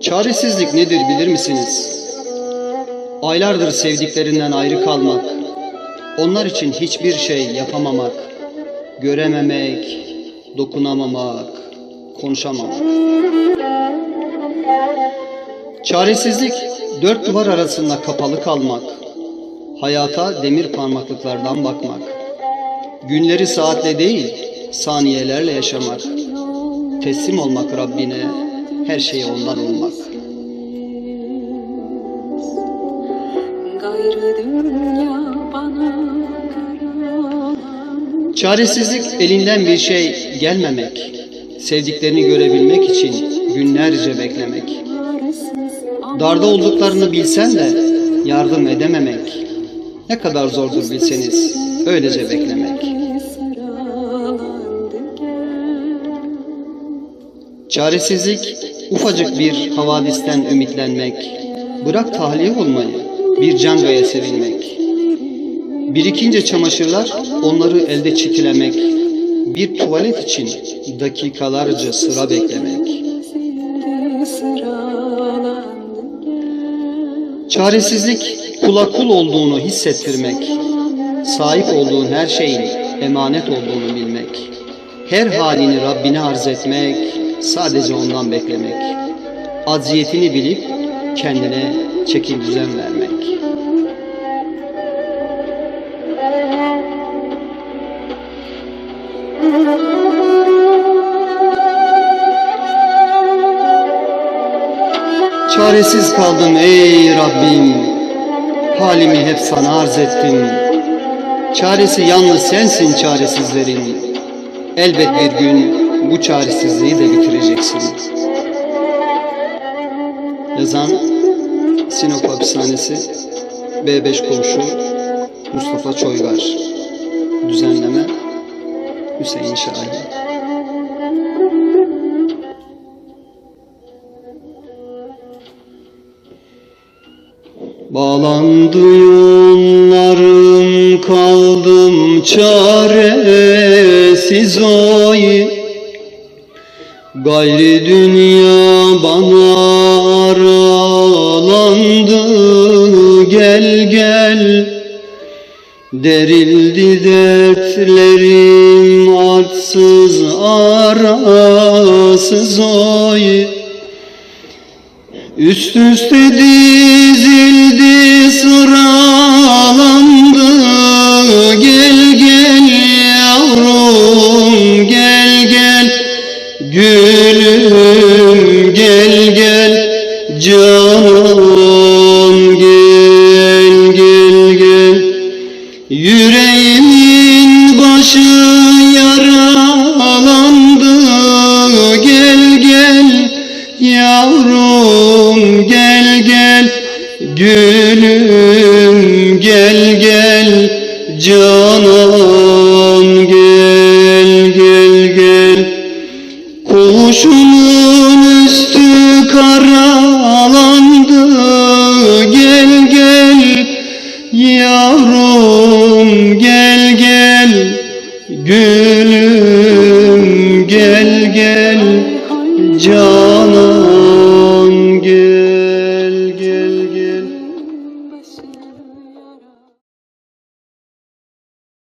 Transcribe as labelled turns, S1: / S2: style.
S1: Çaresizlik nedir bilir misiniz? Aylardır sevdiklerinden ayrı kalmak, onlar için hiçbir şey yapamamak, görememek, dokunamamak, konuşamamak. Çaresizlik dört duvar arasında kapalı kalmak, hayata demir parmaklıklardan bakmak, günleri saatle değil saniyelerle yaşamak, teslim olmak Rabbine, her şeye ondan olmak. Çaresizlik elinden bir şey gelmemek, sevdiklerini görebilmek için günlerce beklemek. Darda olduklarını bilsen de yardım edememek. Ne kadar zordur bilseniz öylece beklemek. Çaresizlik ufacık bir havadisten ümitlenmek. Bırak tahliye olmayı, bir cangaya sevinmek. Birikince çamaşırlar onları elde çitilemek. Bir tuvalet için dakikalarca sıra beklemek. Çaresizlik kula kul olduğunu hissettirmek. Sahip olduğun her şeyin emanet olduğunu bilmek. Her halini Rabbine arz etmek, sadece ondan beklemek. Acziyetini bilip kendine çekil düzen vermek. Çaresiz kaldım ey Rabbim, halimi hep sana arz ettim. Çaresi yalnız sensin çaresizlerin. Elbet bir gün bu çaresizliği de bitireceksin. Yazan Sinop Hapishanesi B5 Koğuşu Mustafa Çoygar. Düzenleme Hüseyin Şahin. Bağlandı yollarım kaldım çaresiz oy Gayri dünya bana aralandı. Gel gel. Derildi dertlerim adsız arasız oy. Üst üste dizildi sıralandı Gülüm gel gel Canım gel gel gel. Yüreğimin başı yaralandı. Gel gel yavrum gel gel. Gülüm gel gel Canım Gülüm gel gel Canım